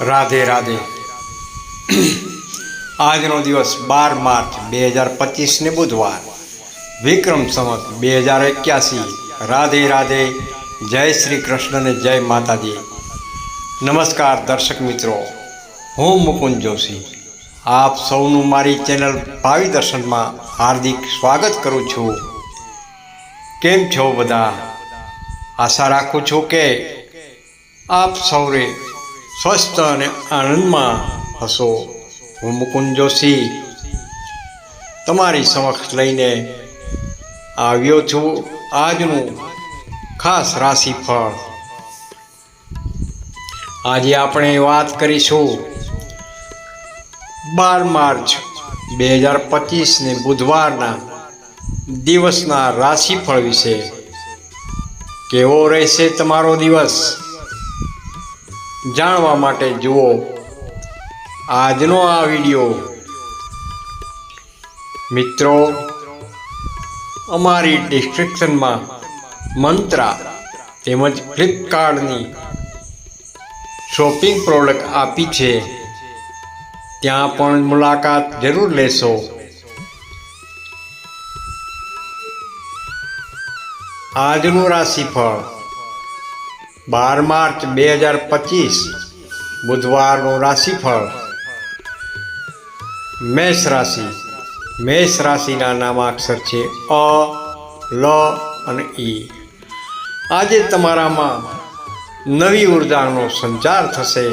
રાધે રાધે. આજનો દિવસ બાર માર્ચ બે હજાર પચીસને બુધવાર. વિક્રમ સંવત બે હજાર એક્યાસી. રાધે રાધે. જય શ્રી કૃષ્ણ ને જય માતાજી. નમસ્કાર દર્શક મિત્રો. હું મુકુંદ જોશી. આપ સૌનું મારી ચેનલ ભાવિ દર્શનમાં હાર્દિક સ્વાગત કરું છું. કેમ છો બધા? આશા રાખું છું કે આપ સૌરે સ્વસ્થ અને આનંદમાં હશો. હું મુકુંદ જોશી. તમારી સમક્ષ લઈને આવ્યો છું આજનું ખાસ રાશિફળ. આજે આપણે વાત કરીશું બાર માર્ચ બે હજાર પચીસને બુધવારના દિવસના રાશિફળ વિશે. કેવો રહેશે તમારો દિવસ? જાણવા માટે જુઓ. આજનો આ વિડિયો. મિત્રો, અમારી ડિસ્ક્રિપ્શનમાં મંત્રા તેમજ ફ્લિપકાર્ટની શોપિંગ પ્રોડક્ટ આપી છે. ત્યાં પણ મુલાકાત જરૂર લેશો. આજનું રાશિફળ. બાર માર્ચ બે હજાર પચીસ, બુધવારનું રાશિફળ. મેષ રાશિ. મેષ રાશિના નામાક્ષર છે અ, લ અને ઈ આજે તમારામાં નવી ઉર્જાનો સંચાર થશે.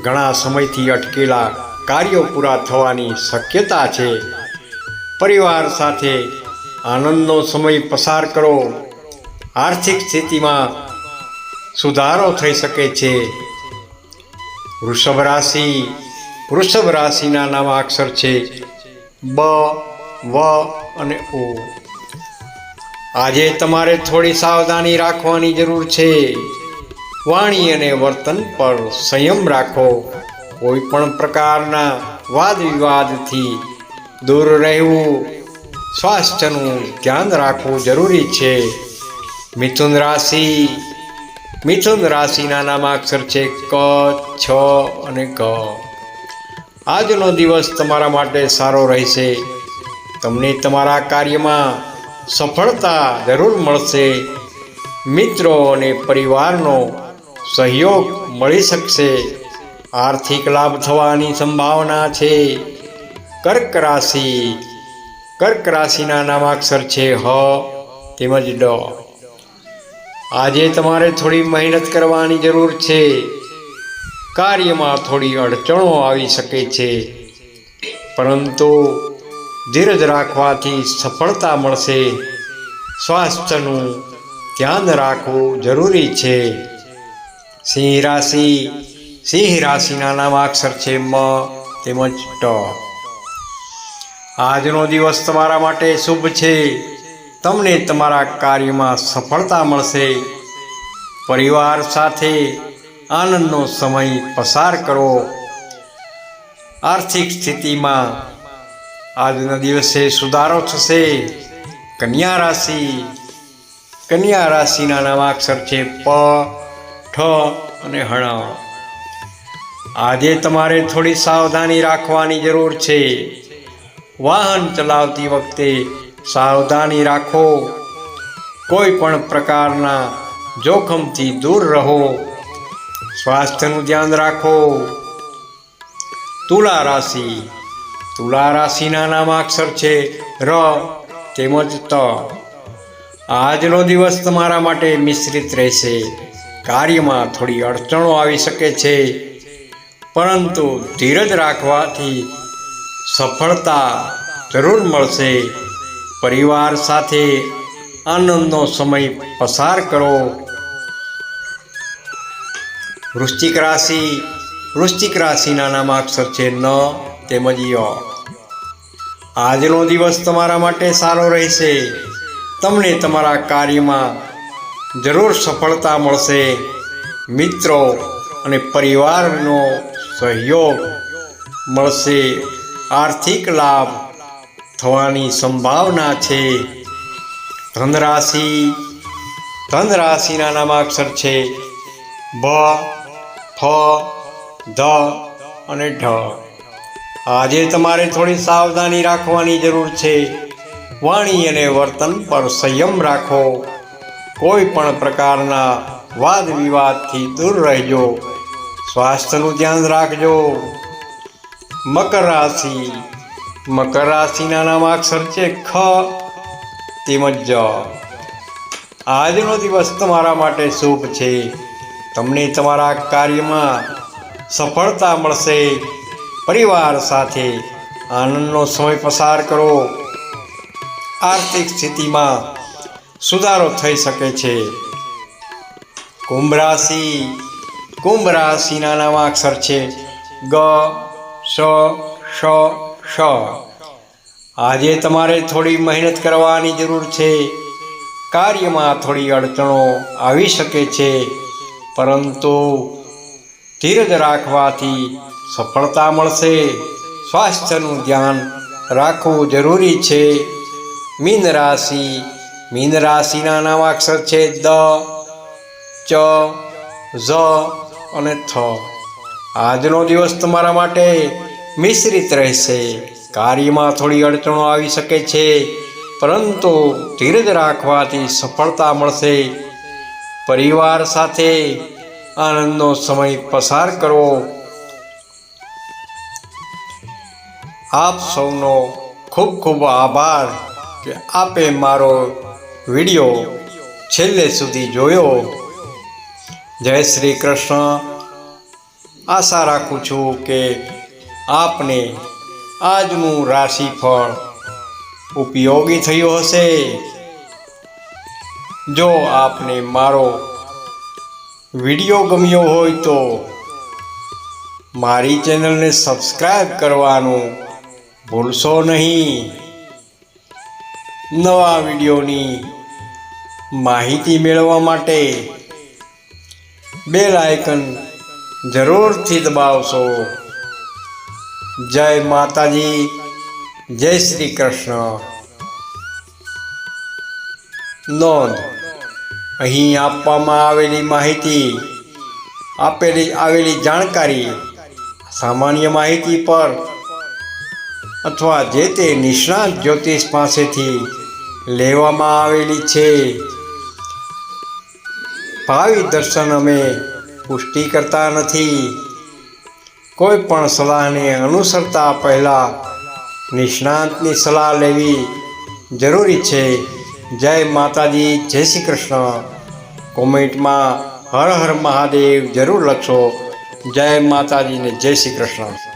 ઘણા સમયથી અટકેલા કાર્યો પૂરા થવાની શક્યતા છે. પરિવાર સાથે આનંદનો સમય પસાર કરો. આર્થિક સ્થિતિમાં સુધારો થઈ શકે છે. વૃષભ રાશિ, વૃષભ રાશિના નામાક્ષર છે. બ, વ અને ઓ આજે તમારે થોડી સાવધાની રાખવાની જરૂર છે. વાણી અને વર્તન પર સંયમ રાખો. કોઈ પણ પ્રકારના વાદ વિવાદથી દૂર રહેવું, સ્વાસ્થ્યનું ધ્યાન રાખવું જરૂરી છે. મિથુન રાશિ મિથુન રાશિના નામાક્ષર છે ક, છ અને ક આજનો દિવસ તમારા માટે સારો રહેશે. તમને તમારા કાર્યમાં સફળતા જરૂર મળશે. મિત્રો અને પરિવારનો સહયોગ મળી શકશે. આર્થિક લાભ થવાની સંભાવના છે. કર્ક રાશિ. કર્ક રાશિના નામાક્ષર છે હ તેમજ ડ. આજે તમારે થોડી મહેનત કરવાની જરૂર છે. કાર્યમાં થોડી અડચણો આવી શકે છે. પરંતુ ધીરજ રાખવાથી સફળતા મળશે. સ્વાસ્થ્યનું ધ્યાન રાખવું જરૂરી છે. સિંહ રાશિ, સિંહ રાશિના નામાક્ષર છે મ તેમજ ટ. આજનો દિવસ તમારા માટે શુભ છે. તમને તમારા કાર્યમાં સફળતા મળશે. પરિવાર સાથે આનંદનો સમય પસાર કરો. આર્થિક સ્થિતિમાં આજના દિવસે સુધારો થશે. કન્યા રાશિ, કન્યા રાશિના નામાક્ષર છે પ, ઠ અને હણ. આજે તમારે થોડી સાવધાની રાખવાની જરૂર છે. વાહન ચલાવતી વખતે સાવધાની રાખો. કોઈ પણ પ્રકારના જોખમથી દૂર રહો. સ્વાસ્થ્યનું ધ્યાન રાખો. તુલા રાશિ. તુલા રાશિના નામાક્ષર છે ર તેમજ ત. આજનો દિવસ તમારા માટે મિશ્રિત રહેશે. કાર્યમાં થોડી અડચણો આવી શકે છે. પરંતુ ધીરજ રાખવાથી સફળતા જરૂર મળશે. પરિવાર સાથે આનંદનો સમય પસાર કરો. વૃશ્ચિક રાશિ, વૃશ્ચિક રાશિના નામાક્ષર છે ન તેમજ ય. આજનો દિવસ તમારા માટે સારો રહેશે. તમને તમારા કાર્યમાં જરૂર સફળતા મળશે. મિત્રો અને પરિવારનો સહયોગ મળશે. આર્થિક લાભ થવાની સંભાવના છે. ધનરાશિ, ધનરાશિના નામાક્ષર છે. ભ ફ, ધ અને ઢ. આજે તમારે થોડી સાવધાની રાખવાની જરૂર છે. વાણી અને વર્તન પર સંયમ રાખો. કોઈ પણ પ્રકારના વાદ વિવાદથી દૂર રહેજો. સ્વાસ્થ્યનું ધ્યાન રાખજો. મકર રાશિ મકર રાશિના નામાક્ષર છે ખ. તેમજ જ. આજનો દિવસ તમારા માટે શુભ છે. તમને તમારા કાર્યમાં સફળતા મળશે. પરિવાર સાથે આનંદનો સમય પસાર કરો. આર્થિક સ્થિતિમાં સુધારો થઈ શકે છે. કુંભ રાશિ, કુંભ રાશિના નામાક્ષર છે ગ, સ શ શ. આજે તમારે થોડી મહેનત કરવાની જરૂર છે. કાર્યમાં થોડી અડચણો આવી શકે છે. પરંતુ ધીરજ રાખવાથી સફળતા મળશે. સ્વાસ્થ્યનું ધ્યાન રાખવું જરૂરી છે. મીન રાશિ, મીન રાશિના નામાક્ષર છે દ, ચ, ઝ અને થ. આજનો દિવસ તમારા માટે મિશ્રિત રહેશે. કાર્યમાં થોડી અડચણો આવી શકે છે, પરંતુ ધીરજ રાખવાથી સફળતા મળશે. પરિવાર સાથે આનંદનો સમય પસાર કરવો. આપ સૌનો ખૂબ ખૂબ આભાર કે આપે મારો વીડિયો છેલ્લે સુધી જોયો. જય શ્રી કૃષ્ણ. આશા રાખું છું કે આપને આજનું રાશિફળ ઉપયોગી થયું હશે. જો આપને મારો વીડિયો ગમ્યો હોય તો મારી ચેનલને સબસ્ક્રાઈબ કરવાનું ભૂલશો નહીં. નવા વિડીયોની માહિતી મેળવવા માટે બેલ આઇકન જરૂરથી દબાવશો. જય માતાજી, જય શ્રી કૃષ્ણ. નોંધ, અહીં આપવામાં આવેલી માહિતી, આપેલી, આવેલી જાણકારી, સામાન્ય માહિતી પર અથવા જે તે નિષ્ણાત જ્યોતિષ પાસેથી લેવામાં આવેલી છે. ભાવિ દર્શન અમે પુષ્ટિ કરતા નથી. કોઈ પણ સલાહને અનુસરતા પહેલાં નિષ્ણાંતની સલાહ લેવી જરૂરી છે. જય માતાજી, જય શ્રી કૃષ્ણ. કોમેન્ટમાં હર હર મહાદેવ જરૂર લખશો. જય માતાજીને જય શ્રી કૃષ્ણ.